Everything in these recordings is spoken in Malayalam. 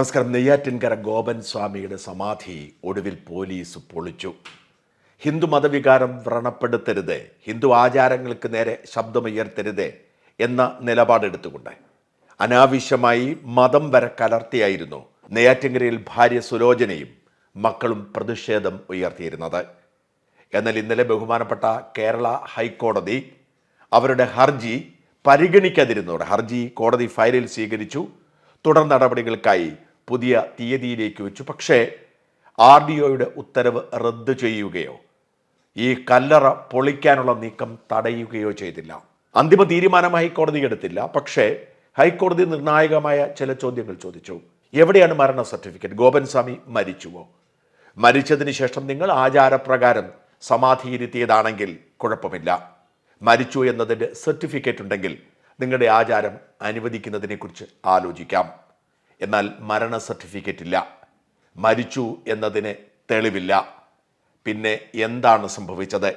നമസ്കാരം. നെയ്യാറ്റിൻകര ഗോപൻ സ്വാമിയുടെ സമാധി ഒടുവിൽ പോലീസ് പൊളിച്ചു. ഹിന്ദു മതവികാരം വ്രണപ്പെടുത്തരുത് ഹിന്ദു ആചാരങ്ങൾക്ക് നേരെ ശബ്ദമുയർത്തരുത് എന്ന നിലപാടെടുത്തുകൊണ്ട് അനാവശ്യമായി മതം വരെ കലർത്തിയായിരുന്നു നെയ്യാറ്റിൻകരയിൽ ഭാര്യ സുലോചനയും മക്കളും പ്രതിഷേധം ഉയർത്തിയിരുന്നത്. എന്നാൽ ഇന്നലെ ബഹുമാനപ്പെട്ട കേരള ഹൈക്കോടതി അവരുടെ ഹർജി പരിഗണിക്കാതിരുന്നവർ ഹർജി കോടതി ഫയലിൽ സ്വീകരിച്ചു. തുടർ നടപടികൾക്കായി പുതിയ തീയതിയിലേക്ക് വെച്ചു. പക്ഷേ ആർ ഡി ഒയുടെ ഉത്തരവ് റദ്ദ് ചെയ്യുകയോ ഈ കല്ലറ പൊളിക്കാനുള്ള നീക്കം തടയുകയോ ചെയ്തില്ല. അന്തിമ തീരുമാനം ഹൈക്കോടതി എടുത്തില്ല. പക്ഷേ ഹൈക്കോടതി നിർണായകമായ ചില ചോദ്യങ്ങൾ ചോദിച്ചു. എവിടെയാണ് മരണ സർട്ടിഫിക്കറ്റ്? ഗോപൻ സ്വാമി മരിച്ചുവോ? മരിച്ചതിന് ശേഷം നിങ്ങൾ ആചാരപ്രകാരം സമാധിയിരുത്തിയതാണെങ്കിൽ കുഴപ്പമില്ല. മരിച്ചു എന്നതിന്റെ സർട്ടിഫിക്കറ്റ് ഉണ്ടെങ്കിൽ നിങ്ങളുടെ ആചാരം അനുവദിക്കുന്നതിനെക്കുറിച്ച് ആലോചിക്കാം. എന്നാൽ മരണ സർട്ടിഫിക്കറ്റ് ഇല്ല മരിച്ചു എന്നതിന് തെളിവില്ല. പിന്നെ എന്താണ് സംഭവിച്ചത്?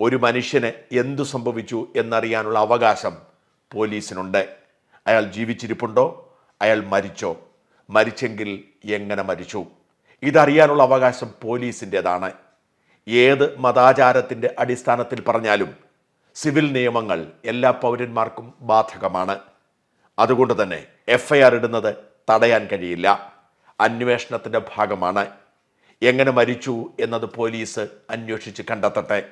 ഒരു മനുഷ്യന് എന്തു സംഭവിച്ചു എന്നറിയാനുള്ള അവകാശം പോലീസിനുണ്ട്. അയാൾ ജീവിച്ചിരിപ്പുണ്ടോ? അയാൾ മരിച്ചോ? മരിച്ചെങ്കിൽ എങ്ങനെ മരിച്ചു? ഇതറിയാനുള്ള അവകാശം പോലീസിന്റെതാണ്. ഏത് മതാചാരത്തിന്റെ അടിസ്ഥാനത്തിൽ പറഞ്ഞാലും സിവിൽ നിയമങ്ങൾ എല്ലാ പൗരന്മാർക്കും ബാധകമാണ്. അതുകൊണ്ട് തന്നെ എഫ് ഐ ആർ ഇടുന്നത് തടയാൻ കഴിയില്ല. അന്വേഷണത്തിന്റെ ഭാഗമാണ്. എങ്ങനെ മരിച്ചു എന്നത് പോലീസ് അന്വേഷിച്ച് കണ്ടെത്തട്ടെ.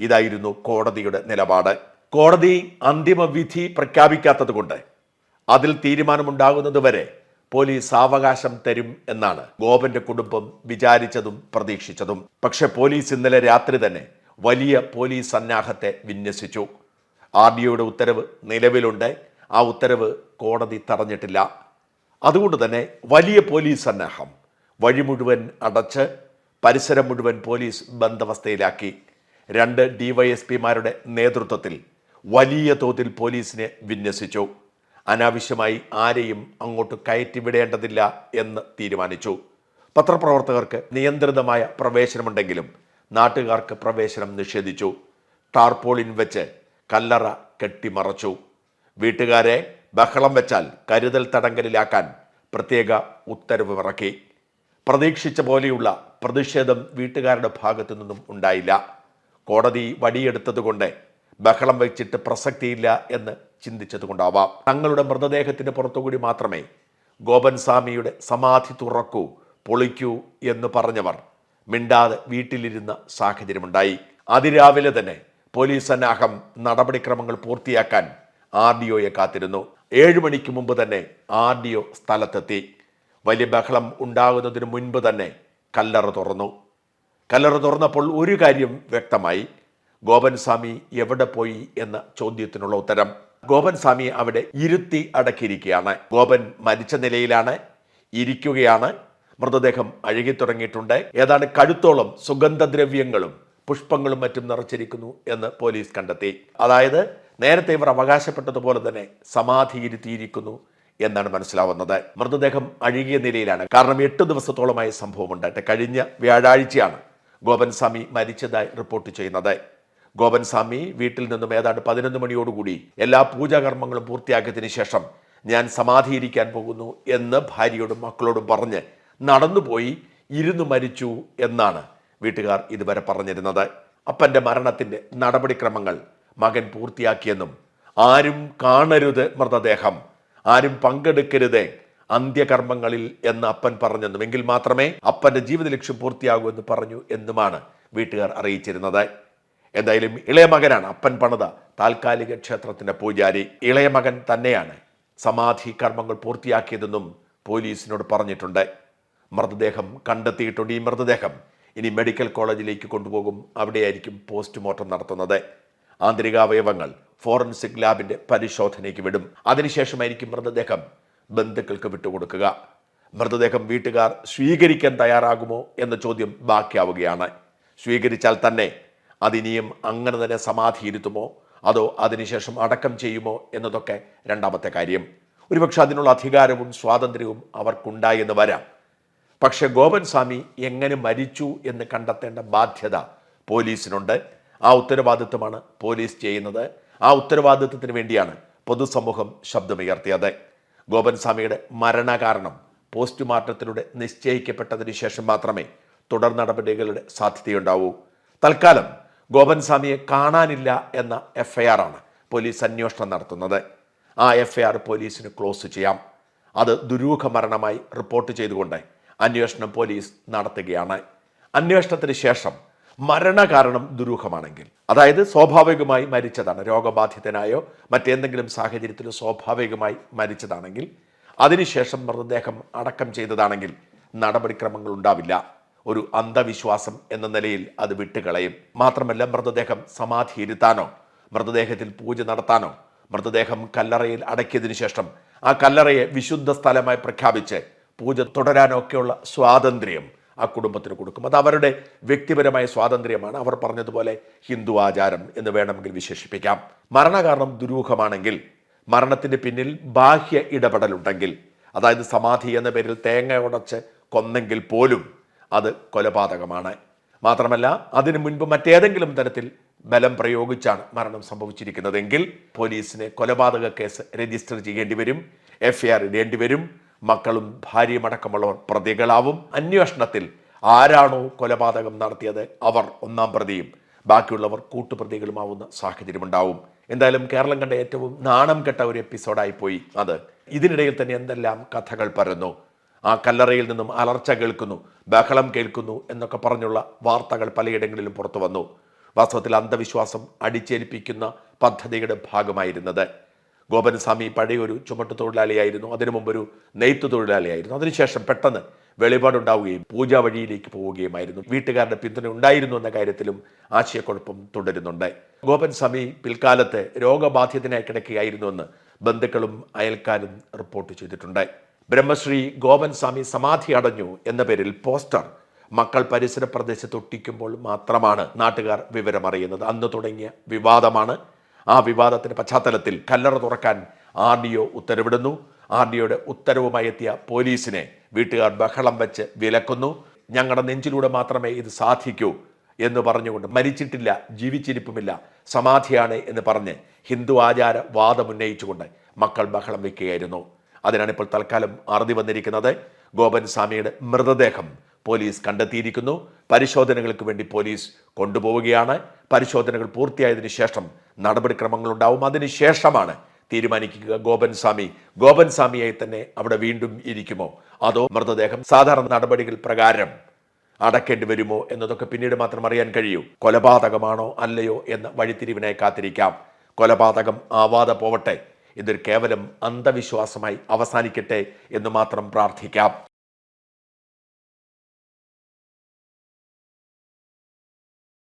ഇതായിരുന്നു കോടതിയുടെ നിലപാട്. കോടതി അന്തിമ വിധി പ്രഖ്യാപിക്കാത്തത് കൊണ്ട് അതിൽ തീരുമാനമുണ്ടാകുന്നത് വരെ പോലീസ് അവകാശം തരും എന്നാണ് ഗോപന്റെ കുടുംബം വിചാരിച്ചതും പ്രതീക്ഷിച്ചതും. പക്ഷെ പോലീസ് ഇന്നലെ രാത്രി തന്നെ വലിയ പോലീസ് സന്നാഹത്തെ വിന്യസിച്ചു. ആർ ഉത്തരവ് നിലവിലുണ്ട്. ആ ഉത്തരവ് കോടതി തടഞ്ഞിട്ടില്ല. അതുകൊണ്ട് തന്നെ വലിയ പോലീസ് സന്നാഹം. വഴി മുഴുവൻ അടച്ച് പരിസരം മുഴുവൻ പോലീസ് ബന്ധവസ്ഥയിലാക്കി രണ്ട് ഡിവൈഎസ്പിമാരുടെ നേതൃത്വത്തിൽ വലിയ തോതിൽ പോലീസിനെ വിന്യസിച്ചു. അനാവശ്യമായി ആരെയും അങ്ങോട്ട് കയറ്റിവിടേണ്ടതില്ല എന്ന് തീരുമാനിച്ചു. പത്രപ്രവർത്തകർക്ക് നിയന്ത്രിതമായ പ്രവേശനമുണ്ടെങ്കിലും നാട്ടുകാർക്ക് പ്രവേശനം നിഷേധിച്ചു. ടാർപോളിൻ വെച്ച് കല്ലറ കെട്ടിമറച്ചു. വീട്ടുകാരെ ബഹളം വെച്ചാൽ കരുതൽ തടങ്കലിലാക്കാൻ പ്രത്യേക ഉത്തരവ് ഇറക്കി പ്രതീക്ഷിച്ച പോലെയുള്ള പ്രതിഷേധം വീട്ടുകാരുടെ ഭാഗത്തു നിന്നും ഉണ്ടായില്ല. കോടതി വടിയെടുത്തതുകൊണ്ട് ബഹളം വെച്ചിട്ട് പ്രസക്തിയില്ല എന്ന് ചിന്തിച്ചതുകൊണ്ടാവാം. തങ്ങളുടെ മൃതദേഹത്തിന് പുറത്തുകൂടി മാത്രമേ ഗോപൻ സ്വാമിയുടെ സമാധി തുറക്കൂ പൊളിക്കൂ എന്ന് പറഞ്ഞവർ മിണ്ടാതെ വീട്ടിലിരുന്ന സാഹചര്യമുണ്ടായി. അതിരാവിലെ തന്നെ പോലീസ് സന്നാഹം നടപടിക്രമങ്ങൾ പൂർത്തിയാക്കാൻ ആർ ഡി ഒയെ കാത്തിരുന്നു. ഏഴ് മണിക്ക് മുമ്പ് തന്നെ ആർ ഡി ഒ സ്ഥലത്തെത്തി. വലിയ ബഹളം ഉണ്ടാകുന്നതിന് മുൻപ് തന്നെ കല്ലറ തുറന്നു. കല്ലറ തുറന്നപ്പോൾ ഒരു കാര്യം വ്യക്തമായി. ഗോപൻ സ്വാമി എവിടെ പോയി എന്ന ചോദ്യത്തിനുള്ള ഉത്തരം. ഗോപൻ സ്വാമി അവിടെ ഇരുത്തി അടക്കിയിരിക്കുകയാണ്. ഗോപൻ മരിച്ച നിലയിലാണ്. ഇരിക്കുകയാണ്. മൃതദേഹം അഴുകി തുടങ്ങിയിട്ടുണ്ട് ഏതാണ്ട് കഴുത്തോളം സുഗന്ധദ്രവ്യങ്ങളും പുഷ്പങ്ങളും മറ്റും നിറച്ചിരിക്കുന്നു എന്ന് പോലീസ് കണ്ടെത്തി. അതായത് നേരത്തെ ഇവർ അവകാശപ്പെട്ടതുപോലെ തന്നെ സമാധിയിരുത്തിയിരിക്കുന്നു എന്നാണ് മനസ്സിലാവുന്നത്. മൃതദേഹം അഴുകിയ നിലയിലാണ്. കാരണം എട്ട് ദിവസത്തോളമായി സംഭവം ഉണ്ടായിട്ട് കഴിഞ്ഞ വ്യാഴാഴ്ചയാണ് ഗോപൻസ്വാമി മരിച്ചതായി റിപ്പോർട്ട് ചെയ്യുന്നത്. ഗോപൻസ്വാമി വീട്ടിൽ നിന്നും ഏതാണ്ട് പതിനൊന്ന് മണിയോടുകൂടി എല്ലാ പൂജാകർമ്മങ്ങളും പൂർത്തിയാക്കിയതിനു ശേഷം ഞാൻ സമാധിയിരിക്കാൻ പോകുന്നു എന്ന് ഭാര്യയോടും മക്കളോടും പറഞ്ഞ് നടന്നുപോയി ഇരുന്നു മരിച്ചു എന്നാണ് വീട്ടുകാർ ഇതുവരെ പറഞ്ഞിരുന്നത്. അപ്പന്റെ മരണത്തിന്റെ നടപടിക്രമങ്ങൾ മകൻ പൂർത്തിയാക്കിയെന്നും ആരും കാണരുത് മൃതദേഹം ആരും പങ്കെടുക്കരുത് അന്ത്യകർമ്മങ്ങളിൽ എന്ന് അപ്പൻ പറഞ്ഞെന്നും. എങ്കിൽ മാത്രമേ അപ്പന്റെ ജീവിത ലക്ഷ്യം പൂർത്തിയാകൂ എന്ന് പറഞ്ഞു എന്നുമാണ് വീട്ടുകാർ അറിയിച്ചിരുന്നത്. എന്തായാലും ഇളയ മകനാണ് അപ്പൻ പണിത താൽക്കാലിക ക്ഷേത്രത്തിന്റെ പൂജാരി. ഇളയ മകൻ തന്നെയാണ് സമാധി കർമ്മങ്ങൾ പൂർത്തിയാക്കിയതെന്നും പോലീസിനോട് പറഞ്ഞിട്ടുണ്ട്. മൃതദേഹം കണ്ടെത്തിയിട്ടുണ്ട് ഈ മൃതദേഹം. ഇനി മെഡിക്കൽ കോളേജിലേക്ക് കൊണ്ടുപോകും. അവിടെയായിരിക്കും പോസ്റ്റ്മോർട്ടം നടത്തുന്നത്. ആന്തരികാവയവങ്ങൾ ഫോറൻസിക് ലാബിന്റെ പരിശോധനയ്ക്ക് വിടും. അതിനുശേഷമായിരിക്കും മൃതദേഹം ബന്ധുക്കൾക്ക് വിട്ടുകൊടുക്കുക. മൃതദേഹം വീട്ടുകാർ സ്വീകരിക്കാൻ തയ്യാറാകുമോ എന്ന ചോദ്യം ബാക്കിയാവുകയാണ്. സ്വീകരിച്ചാൽ തന്നെ അതിനിയും അങ്ങനെ തന്നെ സമാധിയിരുത്തുമോ? അതോ അതിനുശേഷം അടക്കം ചെയ്യുമോ എന്നതൊക്കെ രണ്ടാമത്തെ കാര്യം. ഒരുപക്ഷെ അതിനുള്ള അധികാരവും സ്വാതന്ത്ര്യവും അവർക്കുണ്ടായെന്ന് വരാം. പക്ഷെ ഗോപൻ സ്വാമി എങ്ങനെ മരിച്ചു എന്ന് കണ്ടെത്തേണ്ട ബാധ്യത പോലീസിനുണ്ട്. ആ ഉത്തരവാദിത്വമാണ് പോലീസ് ചെയ്യുന്നത്. ആ ഉത്തരവാദിത്വത്തിന് വേണ്ടിയാണ് പൊതുസമൂഹം ശബ്ദമുയർത്തിയത്. ഗോപൻ സ്വാമിയുടെ മരണകാരണം പോസ്റ്റ്മോർട്ടത്തിലൂടെ നിശ്ചയിക്കപ്പെട്ടതിന് ശേഷം മാത്രമേ തുടർ നടപടികളുടെ സാധ്യതയുണ്ടാവൂ. തൽക്കാലം ഗോപൻ സ്വാമിയെ കാണാനില്ല എന്ന എഫ്ഐആർ ആണ് പോലീസ് അന്വേഷണം നടത്തുന്നത്. ആ എഫ്ഐആർ പോലീസിന് ക്ലോസ് ചെയ്യാം. അത് ദുരൂഹ മരണമായി റിപ്പോർട്ട് ചെയ്തുകൊണ്ട് അന്വേഷണം പോലീസ് നടത്തുകയാണ്. അന്വേഷണത്തിന് ശേഷം മരണകാരണം ദുരൂഹമാണെങ്കിൽ. അതായത് സ്വാഭാവികമായി മരിച്ചതാണ്. രോഗബാധിതനായോ മറ്റേന്തെങ്കിലും സാഹചര്യത്തിൽ സ്വാഭാവികമായി മരിച്ചതാണെങ്കിൽ അതിനുശേഷം മൃതദേഹം അടക്കം ചെയ്തതാണെങ്കിൽ നടപടിക്രമങ്ങൾ ഉണ്ടാവില്ല. ഒരു അന്ധവിശ്വാസം എന്ന നിലയിൽ അത് വിട്ടുകളയും. മാത്രമല്ല മൃതദേഹം സമാധിയിരുത്താനോ മൃതദേഹത്തിൽ പൂജ നടത്താനോ മൃതദേഹം കല്ലറയിൽ അടക്കിയതിനു ശേഷം ആ കല്ലറയെ വിശുദ്ധ സ്ഥലമായി പ്രഖ്യാപിച്ച് പൂജ തുടരാനോ ഒക്കെയുള്ള സ്വാതന്ത്ര്യം ആ കുടുംബത്തിന് കൊടുക്കും. അത് അവരുടെ വ്യക്തിപരമായ സ്വാതന്ത്ര്യമാണ്. അവർ പറഞ്ഞതുപോലെ ഹിന്ദു ആചാരം എന്ന് വേണമെങ്കിൽ വിശേഷിപ്പിക്കാം. മരണകാരണം ദുരൂഹമാണെങ്കിൽ മരണത്തിന്റെ പിന്നിൽ ബാഹ്യ ഇടപെടലുണ്ടെങ്കിൽ അതായത് സമാധി എന്ന പേരിൽ തേങ്ങ ഉടച്ച് കൊന്നെങ്കിൽ പോലും അത് കൊലപാതകമാണ്. മാത്രമല്ല അതിനു മുൻപ് മറ്റേതെങ്കിലും തരത്തിൽ ബലം പ്രയോഗിച്ചാണ് മരണം സംഭവിച്ചിരിക്കുന്നതെങ്കിൽ പോലീസിന് കൊലപാതക കേസ് രജിസ്റ്റർ ചെയ്യേണ്ടി വരും എഫ്ഐആർ ഇടേണ്ടി വരും മക്കളും ഭാര്യയുമടക്കമുള്ളവർ പ്രതികളാവും. അന്വേഷണത്തിൽ ആരാണോ കൊലപാതകം നടത്തിയത് അവർ ഒന്നാം പ്രതിയും. ബാക്കിയുള്ളവർ കൂട്ടുപ്രതികളുമാവുന്ന സാഹചര്യമുണ്ടാവും. എന്തായാലും കേരളം കണ്ട ഏറ്റവും നാണം കെട്ട ഒരു എപ്പിസോഡായി പോയി അത്. ഇതിനിടയിൽ തന്നെ എന്തെല്ലാം കഥകൾ പരന്നു. ആ കല്ലറയിൽ നിന്നും അലർച്ച കേൾക്കുന്നു ബഹളം കേൾക്കുന്നു എന്നൊക്കെ പറഞ്ഞുള്ള വാർത്തകൾ പലയിടങ്ങളിലും പുറത്തു വന്നു വാസ്തവത്തിൽ അന്ധവിശ്വാസം അടിച്ചേൽപ്പിക്കുന്ന പദ്ധതിയുടെ ഭാഗമായിരുന്നത്. ഗോപനസ്വാമി പഴയൊരു ചുമട്ട് തൊഴിലാളിയായിരുന്നു. അതിനു മുമ്പ് ഒരു നെയ്ത്ത് തൊഴിലാളിയായിരുന്നു. അതിനുശേഷം പെട്ടെന്ന് വെളിപാടുണ്ടാവുകയും പൂജാ വഴിയിലേക്ക് പോവുകയുമായിരുന്നു. വീട്ടുകാരുടെ പിന്തുണ ഉണ്ടായിരുന്നു എന്ന കാര്യത്തിലും ആശയക്കുഴപ്പം തുടരുന്നുണ്ട്. ഗോപൻ സ്വാമി പിൽക്കാലത്ത് രോഗബാധിതനായി കിടക്കുകയായിരുന്നുവെന്ന് ബന്ധുക്കളും അയൽക്കാരും റിപ്പോർട്ട് ചെയ്തിട്ടുണ്ട്. ബ്രഹ്മശ്രീ ഗോപൻ സ്വാമി സമാധി അടഞ്ഞു എന്ന പേരിൽ പോസ്റ്റർ മക്കൾ പരിസര പ്രദേശത്ത് ഒട്ടിക്കുമ്പോൾ മാത്രമാണ് നാട്ടുകാർ വിവരമറിയുന്നത്. അന്ന് തുടങ്ങിയ വിവാദമാണ് ആ വിവാദത്തിന്റെ പശ്ചാത്തലത്തിൽ കല്ലറ തുറക്കാൻ ആർ ഡി ഒ ഉത്തരവിടുന്നു. ആർ ഡി ഒയുടെ ഉത്തരവുമായി എത്തിയ പോലീസിനെ വീട്ടുകാർ ബഹളം വെച്ച് വിലക്കുന്നു. ഞങ്ങളുടെ നെഞ്ചിലൂടെ മാത്രമേ ഇത് സാധിക്കൂ എന്ന് പറഞ്ഞുകൊണ്ട് മരിച്ചിട്ടില്ല ജീവിച്ചിരിപ്പുമില്ല സമാധിയാണ് എന്ന് പറഞ്ഞ് ഹിന്ദു ആചാര വാദം ഉന്നയിച്ചുകൊണ്ട് മക്കൾ ബഹളം വെക്കുകയായിരുന്നു. അതിനാണ് ഇപ്പോൾ തൽക്കാലം അറുതി വന്നിരിക്കുന്നത്. ഗോപൻ സ്വാമിയുടെ മൃതദേഹം പോലീസ് കണ്ടെത്തിയിരിക്കുന്നു. പരിശോധനകൾക്ക് വേണ്ടി പോലീസ് കൊണ്ടുപോവുകയാണ്. പരിശോധനകൾ പൂർത്തിയായതിനു ശേഷം നടപടിക്രമങ്ങൾ ഉണ്ടാവും അതിനുശേഷമാണ് തീരുമാനിക്കുക ഗോപൻ സ്വാമി ഗോപൻ സ്വാമിയായി തന്നെ അവിടെ വീണ്ടും ഇരിക്കുമോ? അതോ മൃതദേഹം സാധാരണ നടപടികൾ പ്രകാരം അടക്കേണ്ടി വരുമോ എന്നതൊക്കെ പിന്നീട് മാത്രം അറിയാൻ കഴിയൂ. കൊലപാതകമാണോ അല്ലയോ എന്ന വഴിത്തിരിവിനെ കാത്തിരിക്കാം. കൊലപാതകം ആവാതെ പോവട്ടെ. ഇതൊരു കേവലം അന്ധവിശ്വാസമായി അവസാനിക്കട്ടെ എന്ന് മാത്രം പ്രാർത്ഥിക്കാം.